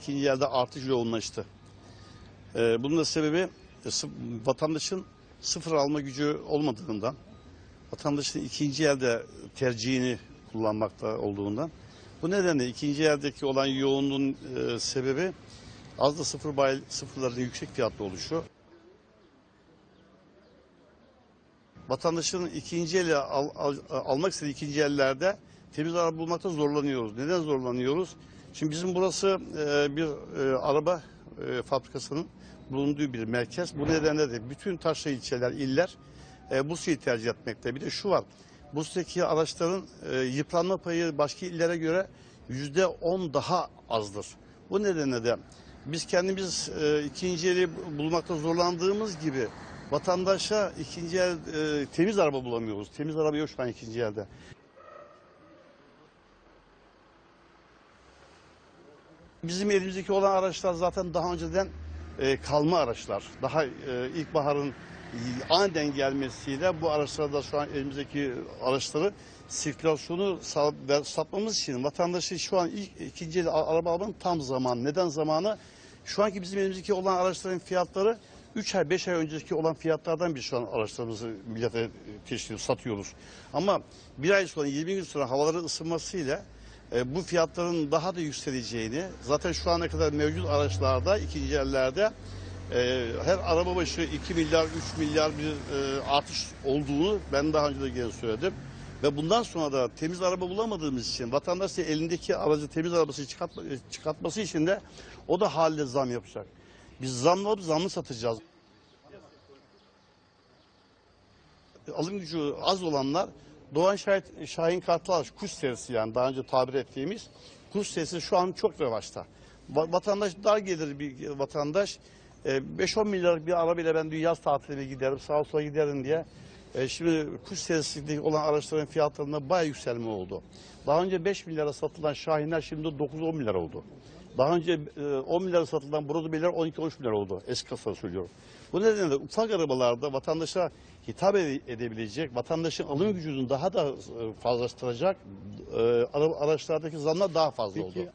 İkinci yerde artış yoğunlaştı. Ee, bunun da sebebi e, vatandaşın sıfır alma gücü olmadığından, vatandaşın ikinci elde tercihini kullanmakta olduğundan. Bu nedenle ikinci eldeki olan yoğunluğun e, sebebi az da sıfır bay, sıfırların yüksek fiyatlı oluşu. Vatandaşın ikinci eli al- al- almak istediği ikinci ellerde temiz araba bulmakta zorlanıyoruz. Neden zorlanıyoruz? Şimdi bizim burası e, bir e, araba e, fabrikasının bulunduğu bir merkez. Bu nedenle de bütün taşra ilçeler, iller e, Bursa'yı tercih etmekte. Bir de şu var. Bursa'daki araçların e, yıpranma payı başka illere göre yüzde on daha azdır. Bu nedenle de biz kendimiz e, ikinci eli bulmakta zorlandığımız gibi vatandaşa ikinci el e, temiz araba bulamıyoruz. Temiz araba yok şu an ikinci elde. Bizim elimizdeki olan araçlar zaten daha önceden e, kalma araçlar. Daha e, ilkbaharın aniden gelmesiyle bu araçlarda şu an elimizdeki araçları sirkülasyonu satmamız için vatandaşı şu an ilk ikinci el araba almanın tam zamanı. Neden zamanı? Şu anki bizim elimizdeki olan araçların fiyatları 3 ay 5 ay önceki olan fiyatlardan biz şu an araçlarımızı millete teşkil satıyoruz. Ama bir ay sonra 20 gün sonra havaların ısınmasıyla e, bu fiyatların daha da yükseleceğini zaten şu ana kadar mevcut araçlarda ikinci ellerde e, her araba başı 2 milyar 3 milyar bir e, artış olduğunu ben daha önce de gene söyledim. Ve bundan sonra da temiz araba bulamadığımız için vatandaş da elindeki aracı temiz arabası çıkartma, çıkartması için de o da halde zam yapacak. Biz zamlı alıp zamlı satacağız. alım gücü az olanlar Doğan Şahit, Şahin Kartal kuş serisi yani daha önce tabir ettiğimiz kuş serisi şu an çok revaçta. Va- Vatandaş dar gelir bir vatandaş e, 5-10 milyarlık bir arabayla ben yaz tatiline giderim sağa sola giderim diye. E, Şimdi kuş serisinde olan araçların fiyatlarında bayağı yükselme oldu. Daha önce 5 milyara satılan Şahinler şimdi 9-10 milyar oldu. Daha önce e, 10 milyara satılan Brodo Beyler 12-13 milyar oldu. Eski kasa söylüyorum. Bu nedenle ufak arabalarda vatandaşa hitap ede- edebilecek, vatandaşın alım gücünü daha da e, fazlaştıracak e, ara- araçlardaki zamlar daha fazla oldu. Peki